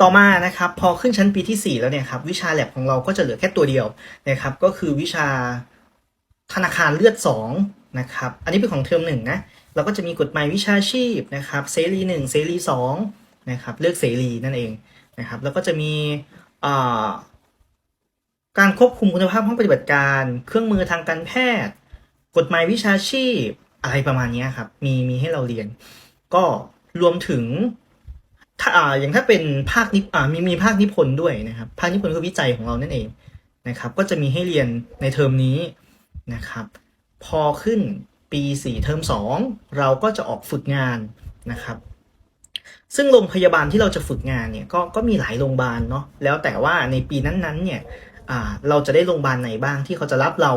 ต่อมานะครับพอขึ้นชั้นปีที่ 4 แล้วเนี่ยครับวิชาแลบของเราก็จะเหลือแค่ตัวเดียวนะครับก็คือวิชาธนาคารเลือด2นะครับอันนี้เป็นของเทอมหนึ่งนะเราก็จะมีกฎหมายวิชาชีพนะครับเสรีหนึ่งเสรีสองนะครับเลือกเสรีนั่นเองนะครับแล้วก็จะมีการควบคุมคุณภาพห้องปฏิบัติการ เครื่องมือทางการแพทย์ กฎหมายวิชาชีพอะไรประมาณนี้ครับมีมีให้เราเรียน ก็รวมถึง ถ้าอ่าอย่างถ้าเป็นภาคนิอ่ามีมีภาคนิพนธ์ด้วยนะครับ ภาคนิพนธ์คือวิจัยของเรานั่นเองนะครับ ก็จะมีให้เรียนในเทอมนี้นะครับ พอขึ้นปีสี่เทอมสองเราก็จะออกฝึกงานนะครับ ซึ่งโรงพยาบาลที่เราจะฝึกงานเนี่ยก็ก็มีหลายโรงพยาบาลเนาะแล้วแต่ว่าในปีนั้นๆเนี่ยอ่าเราจะได้โรงพยาบาลไหนบ้างที่เขาจะรับเรา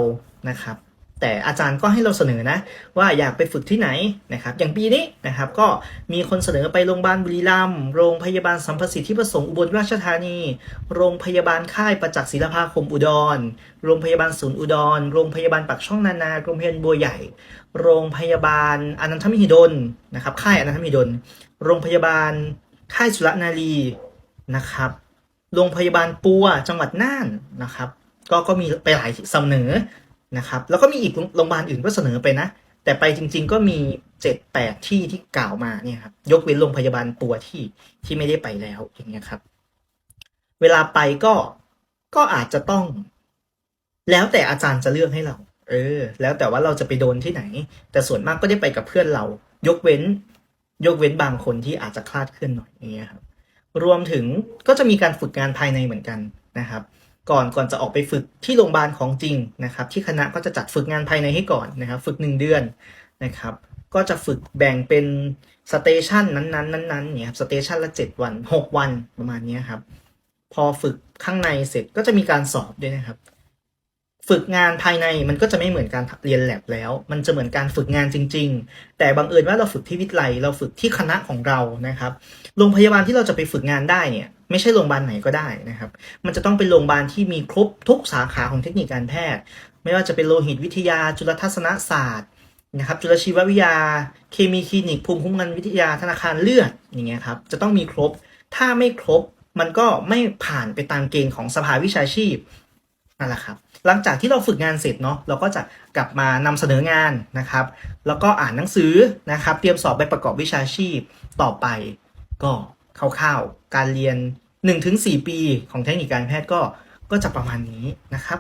นะครับ แต่อาจารย์ก็ให้เราเสนอนะ ว่าอยากไปฝึกที่ไหนนะครับ อย่างปีนี้นะครับก็มีคนเสนอไปโรงพยาบาลบุรีรัมย์โรงพยาบาลสัมประสิทธิประสงค์อุบลราชธานี โรงพยาบาลค่ายประจักษ์ศิลปาคมอุดร โรงพยาบาลศูนย์อุดร โรงพยาบาลปักช่องนานา โรงพยาบาลบัวใหญ่ โรงพยาบาลอนันทมหิดลนะครับ ค่ายอนันทมหิดล โรงพยาบาลค่ายสุรนารีนะครับ โรงพยาบาลปัวจังหวัดน่านนะครับ ก็ก็มีไปหลายเสนอ นะครับแล้วก็มีอีกโรงพยาบาลอื่นก็เสนอไปนะ แต่ไปจริง ๆ ก็มีเจ็ดแปดที่ที่กล่าวมาเนี่ยครับยกเว้นโรงพยาบาลปัวที่ที่ไม่ได้ไปแล้วอย่างเงี้ยครับ เวลาไปก็ก็อาจจะต้อง แล้วแต่อาจารย์จะเลือกให้เรา เออ แล้วแต่ว่าเราจะไปโดนที่ไหน แต่ส่วนมากก็ได้ไปกับเพื่อนเรา ยกเว้น ยกเว้นบางคนที่อาจจะคลาดเคลื่อนหน่อยอย่างเงี้ยครับ รวมถึงก็จะมีการฝึกงานภายในเหมือนกันนะครับ ก่อนก่อนจะออกไปฝึกที่โรงพยาบาลของจริงนะครับ ที่คณะก็จะจัดฝึกงานภายในให้ก่อนนะครับ ฝึกหนึ่งเดือนนะครับ ก็จะฝึกแบ่งเป็นสเตชันนั้นๆนั้นๆเนี่ยครับสเตชันละเจ็ดวันหกวันประมาณนี้ครับ พอฝึกข้างในเสร็จก็จะมีการสอบด้วยนะครับ ฝึกงานภายในมันก็จะไม่เหมือนการเรียนแลบแล้ว มันจะเหมือนการฝึกงานจริง ๆ แต่บังเอิญว่าเราฝึกที่วิทยาลัยเราฝึกที่คณะของเรานะครับโรงพยาบาลที่เราจะไปฝึกงานได้เนี่ยไม่ใช่โรงพยาบาลไหนก็ได้นะครับ มันจะต้องเป็นโรงพยาบาลที่มีครบทุกสาขาของเทคนิคการแพทย์ ไม่ว่าจะเป็นโลหิตวิทยา จุลทัศนศาสตร์นะครับจุลชีววิทยา เคมีคลินิกภูมิคุ้มกันวิทยาธนาคารเลือดอย่างเงี้ยครับจะต้องมีครบถ้าไม่ครบมันก็ไม่ผ่านไปตามเกณฑ์ของสภาวิชาชีพนั่นแหละครับ หลังจากที่เราฝึกงานเสร็จเนาะเราก็จะกลับมานำเสนองานนะครับ แล้วก็อ่านหนังสือนะครับ เตรียมสอบใบประกอบวิชาชีพต่อไป ก็คร่าวๆการเรียน 1-4 ปีของเทคนิคการแพทย์ก็ก็จะประมาณนี้นะครับ